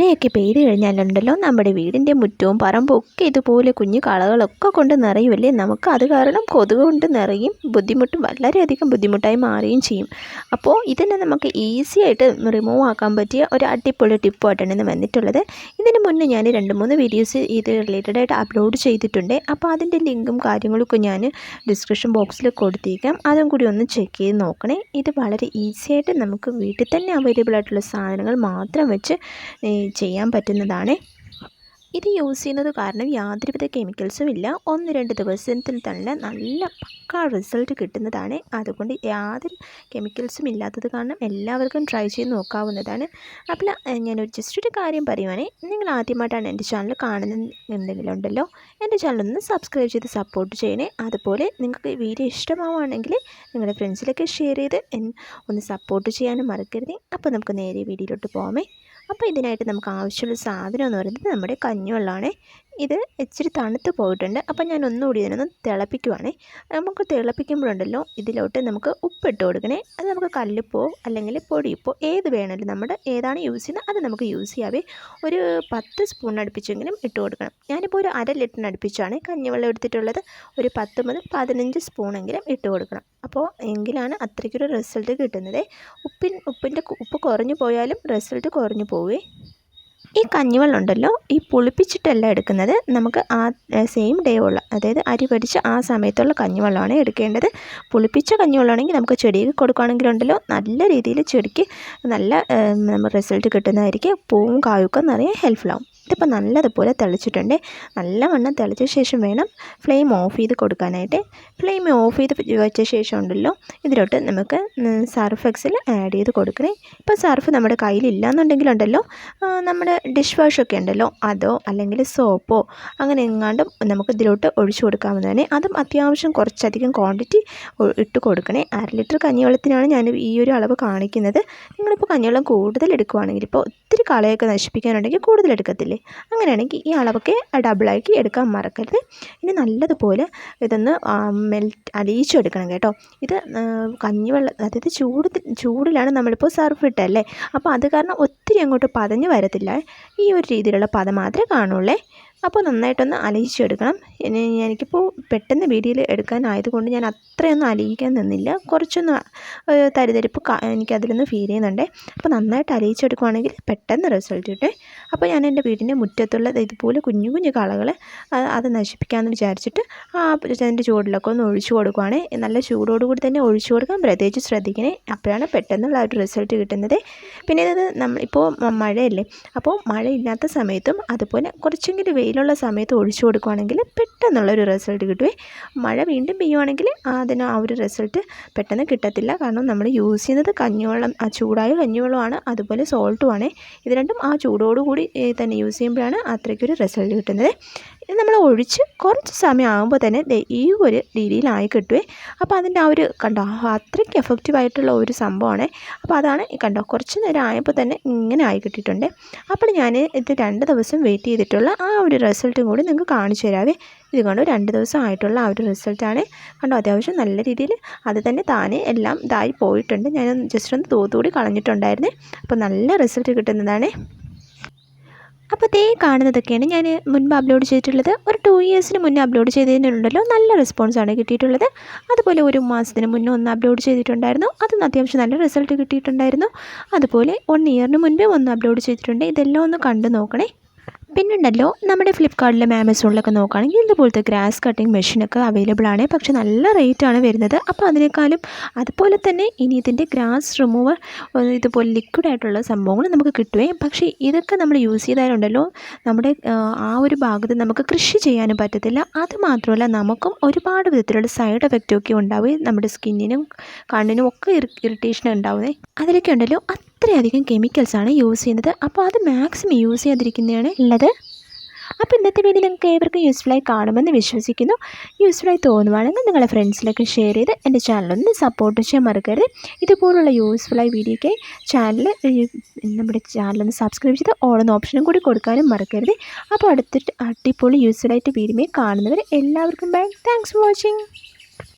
മഴയൊക്കെ പെയ്ത് കഴിഞ്ഞാലുണ്ടല്ലോ നമ്മുടെ വീടിന്റെ മുറ്റവും പറമ്പും ഒക്കെ ഇതുപോലെ കുഞ്ഞു കളകളൊക്കെ കൊണ്ട് നിറയുമല്ലേ നമുക്ക് അത് കാരണം കൊതുക് കൊണ്ട് നിറയും ബുദ്ധിമുട്ടും വളരെയധികം ബുദ്ധിമുട്ടായി മാറുകയും ചെയ്യും. അപ്പോൾ ഇതിനെ നമുക്ക് ഈസി ആയിട്ട് റിമൂവ് ആക്കാൻ പറ്റിയ ഒരു അടിപൊളി ടിപ്പായിട്ടാണ് ഇന്ന് വന്നിട്ടുള്ളത്. ഇതിന് മുന്നേ ഞാൻ രണ്ട് മൂന്ന് വീഡിയോസ് ഇത് റിലേറ്റഡ് ആയിട്ട് അപ്ലോഡ് ചെയ്തിട്ടുണ്ട്. അപ്പോൾ അതിന്റെ ലിങ്കും കാര്യങ്ങളൊക്കെ ഞാൻ ഡിസ്ക്രിപ്ഷൻ ബോക്സിൽ കൊടുത്തേക്കാം. അതും കൂടി ഒന്ന് ചെക്ക് ചെയ്ത് നോക്കണേ. ഇത് വളരെ ഈസി ആയിട്ട് നമുക്ക് വീട്ടിൽ തന്നെ അവൈലബിൾ ആയിട്ടുള്ള സാധനങ്ങൾ മാത്രം വെച്ച് ചെയ്യാൻ പറ്റുന്നതാണ്. ഇത് യൂസ് ചെയ്യുന്നത് കാരണം യാതൊരുവിധ കെമിക്കൽസും ഇല്ല. ഒന്ന് രണ്ട് ദിവസത്തിൽ തന്നെ നല്ല പക്ക റിസൾട്ട് കിട്ടുന്നതാണ്. അതുകൊണ്ട് യാതൊരു കെമിക്കൽസും ഇല്ലാത്തത് കാരണം എല്ലാവർക്കും ട്രൈ ചെയ്ത് നോക്കാവുന്നതാണ്. അപ്പോൾ ഞാനൊരു ജസ്റ്റ് ഒരു കാര്യം പറയുവാണെങ്കിൽ നിങ്ങൾ ആദ്യമായിട്ടാണ് എന്റെ ചാനൽ കാണുന്നുണ്ടെങ്കിലുണ്ടല്ലോ എന്റെ ചാനലൊന്ന് സബ്സ്ക്രൈബ് ചെയ്ത് സപ്പോർട്ട് ചെയ്യണേ. അതുപോലെ നിങ്ങൾക്ക് വീഡിയോ ഇഷ്ടമാവുകയാണെങ്കിൽ നിങ്ങളുടെ ഫ്രണ്ട്സിലൊക്കെ ഷെയർ ചെയ്ത് ഒന്ന് സപ്പോർട്ട് ചെയ്യാനും മറക്കരുത്. അപ്പോൾ നമുക്ക് നേരെ വീഡിയോയിലോട്ട് പോകാമേ അപ്പോൾ ഇതിനായിട്ട് നമുക്ക് ആവശ്യമുള്ള സാധനം എന്ന് പറയുന്നത് നമ്മുടെ കഞ്ഞിവെള്ളമാണ്. ഇത് ഇച്ചിരി തണുത്ത് പോയിട്ടുണ്ട്. അപ്പോൾ ഞാൻ ഒന്നുകൂടി ഇതിനൊന്ന് തിളപ്പിക്കുവാണേ. നമുക്ക് തിളപ്പിക്കുമ്പോഴുണ്ടല്ലോ ഇതിലോട്ട് നമുക്ക് ഉപ്പിട്ട് കൊടുക്കണേ. അത് നമുക്ക് കല്ലുപ്പോ അല്ലെങ്കിൽ പൊടിയുപ്പോ ഏത് വേണമെങ്കിലും നമ്മുടെ ഏതാണ് യൂസ് ചെയ്യുന്നത് അത് നമുക്ക് യൂസ് ചെയ്യാവേ. ഒരു പത്ത് സ്പൂൺ അടുപ്പിച്ചെങ്കിലും ഇട്ട് കൊടുക്കണം. ഞാനിപ്പോൾ ഒരു അര ലിറ്ററിന് അടുപ്പിച്ചാണ് കഞ്ഞിവെള്ളം എടുത്തിട്ടുള്ളത്. ഒരു പത്ത് മുതൽ പതിനഞ്ച് സ്പൂണെങ്കിലും ഇട്ട് കൊടുക്കണം. അപ്പോൾ എങ്കിലാണ് അത്രയ്ക്കൊരു റിസൾട്ട് കിട്ടുന്നത്. ഉപ്പിൻ ഉപ്പിന്റെ ഉപ്പ് കുറഞ്ഞു പോയാലും റിസൾട്ട് കുറഞ്ഞു പോവേ. ഈ കഞ്ഞിവെള്ളം ഉണ്ടല്ലോ ഈ പുളിപ്പിച്ചിട്ടല്ല എടുക്കുന്നത്. നമുക്ക് ആ സെയിം ഡേ ഉള്ള അതായത് അരി പഠിച്ച ആ സമയത്തുള്ള കഞ്ഞിവെള്ളമാണ് എടുക്കേണ്ടത്. പുളിപ്പിച്ച കഞ്ഞിവെള്ളമാണെങ്കിൽ നമുക്ക് ചെടിക്ക് കൊടുക്കുകയാണെങ്കിലുണ്ടല്ലോ നല്ല രീതിയിൽ ചെടിക്ക് നല്ല റിസൾട്ട് കിട്ടുന്നതായിരിക്കും. പൂവും കായൊക്കെ നിറയെ ഹെൽപ്ഫുൾ ആവും. ഇതിപ്പോൾ നല്ലതുപോലെ തിളച്ചിട്ടുണ്ട്. നല്ലവണ്ണം തിളച്ച ശേഷം വേണം ഫ്ലെയിം ഓഫ് ചെയ്ത് കൊടുക്കാനായിട്ട്. ഫ്ലെയിം ഓഫ് ചെയ്ത് വെച്ച ശേഷം ഉണ്ടല്ലോ ഇതിലോട്ട് നമുക്ക് സർഫ് എക്സിൽ ആഡ് ചെയ്ത് കൊടുക്കണേ. ഇപ്പോൾ സർഫ് നമ്മുടെ കയ്യിലില്ല എന്നുണ്ടെങ്കിലുണ്ടല്ലോ നമ്മുടെ ഡിഷ് വാഷൊക്കെ ഉണ്ടല്ലോ അതോ അല്ലെങ്കിൽ സോപ്പോ അങ്ങനെ എങ്ങാണ്ടും നമുക്ക് ഇതിലോട്ട് ഒഴിച്ചു കൊടുക്കാവുന്നതാണ്. അതും അത്യാവശ്യം കുറച്ചധികം ക്വാണ്ടിറ്റി ഇട്ട് കൊടുക്കണേ. അര ലിറ്റർ കഞ്ഞിവെള്ളത്തിനാണ് ഞാൻ ഈ ഒരു അളവ് കാണിക്കുന്നത്. നിങ്ങളിപ്പോൾ കഞ്ഞിവെള്ളം കൂടുതൽ എടുക്കുവാണെങ്കിൽ ഇപ്പോൾ ഒത്തിരി കളയൊക്കെ നശിപ്പിക്കാനുണ്ടെങ്കിൽ കൂടുതൽ എടുക്കത്തില്ലേ? അങ്ങനെയാണെങ്കിൽ ഈ അളവൊക്കെ ഡബിളാക്കി എടുക്കാൻ മറക്കരുത്. ഇനി നല്ലതുപോലെ ഇതൊന്ന് മെൽറ്റ് അലിയിച്ചെടുക്കണം കേട്ടോ. ഇത് കഞ്ഞിവെള്ളം അതായത് ചൂട് ചൂടിലാണ് നമ്മളിപ്പോൾ സർഫ് ഇട്ടല്ലേ അപ്പോൾ അത് കാരണം ഒത്തിരി അങ്ങോട്ട് പതഞ്ഞ് വരത്തില്ല. ഈ ഒരു രീതിയിലുള്ള പതം മാത്രമേ കാണുള്ളേ അപ്പോൾ നന്നായിട്ടൊന്ന് അലിയിച്ചെടുക്കണം എനിക്കിപ്പോൾ പെട്ടെന്ന് വീഡിയോയിൽ എടുക്കാനായതുകൊണ്ട് ഞാൻ അത്രയൊന്നും അലിയിക്കാൻ നിന്നില്ല. കുറച്ചൊന്ന് തരിതരിപ്പ് എനിക്കതിൽ എനിക്കതിലൊന്ന് ഫീൽ ചെയ്യുന്നുണ്ട്. അപ്പോൾ നന്നായിട്ട് അലിയിച്ചെടുക്കുവാണെങ്കിൽ പെട്ടെന്ന് റിസൾട്ട് കിട്ടും. അപ്പോൾ ഞാൻ എന്റെ വീടിന്റെ മുറ്റത്തുള്ള ഇതുപോലെ കുഞ്ഞു കുഞ്ഞു കളകൾ അത് നശിപ്പിക്കാമെന്ന് വിചാരിച്ചിട്ട് ആ അതിന്റെ ചൂടിലൊക്കെ ഒന്ന് ഒഴിച്ചു കൊടുക്കുവാണേ. നല്ല ചൂടോടുകൂടി തന്നെ ഒഴിച്ചു കൊടുക്കാൻ പ്രത്യേകിച്ച് ശ്രദ്ധിക്കണേ. അപ്പോഴാണ് പെട്ടെന്നുള്ള ഒരു റിസൾട്ട് കിട്ടുന്നത്. പിന്നെ ഇത് നമ്മൾ ഇപ്പോൾ മഴയല്ലേ. അപ്പോൾ മഴയില്ലാത്ത സമയത്തും അതുപോലെ കുറച്ചെങ്കിലും വെയിലുള്ള സമയത്ത് ഒഴിച്ചു കൊടുക്കുവാണെങ്കിൽ പെട്ടെന്നുള്ളൊരു റിസൾട്ട് കിട്ടുവേ. മഴ വീണ്ടും പെയ്യുവാണെങ്കിൽ അതിന് ആ ഒരു റിസൾട്ട് പെട്ടെന്ന് കിട്ടത്തില്ല. കാരണം നമ്മൾ യൂസ് ചെയ്യുന്നത് കഞ്ഞിവെള്ളം ആ ചൂടായ കഞ്ഞിവെള്ളമാണ് അതുപോലെ സോൾട്ടുമാണ് ഇത് രണ്ടും ആ ചൂടോടുകൂടി തന്നെ യൂസ് ചെയ്യുമ്പോഴാണ് അത്രയ്ക്കൊരു റിസൾട്ട് കിട്ടുന്നത്. ഇത് നമ്മൾ ഒഴിച്ച് കുറച്ച് സമയം ആകുമ്പോൾ തന്നെ ഈ ഒരു രീതിയിലായി കിട്ടുവേ. അപ്പോൾ അതിന്റെ ആ ഒരു കണ്ടോ അത്രയ്ക്ക് എഫക്റ്റീവായിട്ടുള്ള ഒരു സംഭവമാണ്. അപ്പോൾ അതാണ് കണ്ടോ കുറച്ച് നേരം ആയപ്പോൾ തന്നെ ഇങ്ങനെ ആയി കിട്ടിയിട്ടുണ്ട്. അപ്പോൾ ഞാൻ ഇത് രണ്ട് ദിവസം വെയിറ്റ് ചെയ്തിട്ടുള്ള ആ ഒരു റിസൾട്ടും കൂടി നിങ്ങൾക്ക് കാണിച്ചു തരാവേ. ഇത് കണ്ടോ രണ്ട് ദിവസം ആയിട്ടുള്ള ആ ഒരു റിസൾട്ടാണ് കണ്ടോ അത്യാവശ്യം നല്ല രീതിയിൽ അത് തന്നെ താനെ എല്ലാം ഇതായി പോയിട്ടുണ്ട്. ഞാൻ ജസ്റ്റ് ഒന്ന് തൂത്തുകൂടി കളഞ്ഞിട്ടുണ്ടായിരുന്നേ. അപ്പോൾ നല്ല റിസൾട്ട് കിട്ടുന്നതാണ്. അപ്പോൾ ദേ കാണുന്നതൊക്കെയാണ് ഞാൻ മുൻപ് അപ്ലോഡ് ചെയ്തിട്ടുള്ളത്. ഒരു ടു ഇയേഴ്സിന് മുന്നേ അപ്ലോഡ് ചെയ്തതിനുണ്ടല്ലോ. നല്ല റെസ്പോൺസാണ് കിട്ടിയിട്ടുള്ളത്. അതുപോലെ ഒരു മാസത്തിന് മുന്നേ ഒന്ന് അപ്ലോഡ് ചെയ്തിട്ടുണ്ടായിരുന്നു. അതിന് അത്യാവശ്യം നല്ല റിസൾട്ട് കിട്ടിയിട്ടുണ്ടായിരുന്നു. അതുപോലെ വൺ ഇയറിന് മുൻപേ ഒന്ന് അപ്ലോഡ് ചെയ്തിട്ടുണ്ട്. ഇതെല്ലാം ഒന്ന് കണ്ടു നോക്കണേ. പിന്നുണ്ടല്ലോ നമ്മുടെ ഫ്ലിപ്കാർട്ടിലും ആമസോണിലൊക്കെ നോക്കുകയാണെങ്കിൽ ഇതുപോലത്തെ ഗ്രാസ് കട്ടിംഗ് മെഷീനൊക്കെ അവൈലബിൾ ആണ്. പക്ഷേ നല്ല റേറ്റ് ആണ് വരുന്നത്. അപ്പോൾ അതിനേക്കാളും അതുപോലെ തന്നെ ഇനി ഇതിന്റെ ഗ്രാസ് റിമൂവർ ഇതുപോലെ ലിക്വിഡ് ആയിട്ടുള്ള സംഭവങ്ങൾ നമുക്ക് കിട്ടുകയും പക്ഷേ ഇതൊക്കെ നമ്മൾ യൂസ് ചെയ്താലുണ്ടല്ലോ നമ്മുടെ ആ, ഒരു ഭാഗത്ത് നമുക്ക് കൃഷി ചെയ്യാനും പറ്റത്തില്ല. അതുമാത്രമല്ല നമുക്കും ഒരുപാട് വിധത്തിലുള്ള സൈഡ് എഫക്റ്റൊക്കെ ഉണ്ടാവുകയും നമ്മുടെ സ്കിന്നിനും കണ്ണിനും ഒക്കെ ഇറിറ്റേഷൻ ഉണ്ടാവുന്നത് അതിലൊക്കെ ഉണ്ടല്ലോ അത്രയധികം കെമിക്കൽസ് ആണ് യൂസ് ചെയ്യുന്നത്. അപ്പോൾ അത് മാക്സിമം യൂസ് ചെയ്യാതിരിക്കുന്നതാണ് ഉള്ളത്. അപ്പോൾ ഇന്നത്തെ വീഡിയോ നിങ്ങൾക്ക് ഏവർക്കും യൂസ്ഫുള്ളായി കാണുമെന്ന് വിശ്വസിക്കുന്നു. യൂസ്ഫുള്ളായി തോന്നുവാണെങ്കിൽ നിങ്ങളുടെ ഫ്രണ്ട്സിലൊക്കെ ഷെയർ ചെയ്ത് എന്റെ ചാനലൊന്ന് സപ്പോർട്ട് ചെയ്യാൻ മറക്കരുത്. ഇതുപോലുള്ള യൂസ്ഫുള്ളായി വീഡിയോയ്ക്ക് ചാനൽ നമ്മുടെ ചാനലൊന്ന് സബ്സ്ക്രൈബ് ചെയ്ത് ഓളെന്ന ഓപ്ഷനും കൂടി കൊടുക്കാനും മറക്കരുത്. അപ്പോൾ അടുത്തിട്ട് അടിപൊളി യൂസ്ഫുള്ളായിട്ട് വീഡിയോ കാണുന്നവർ എല്ലാവർക്കും ബൈ താങ്ക്സ് ഫോർ വാച്ചിങ്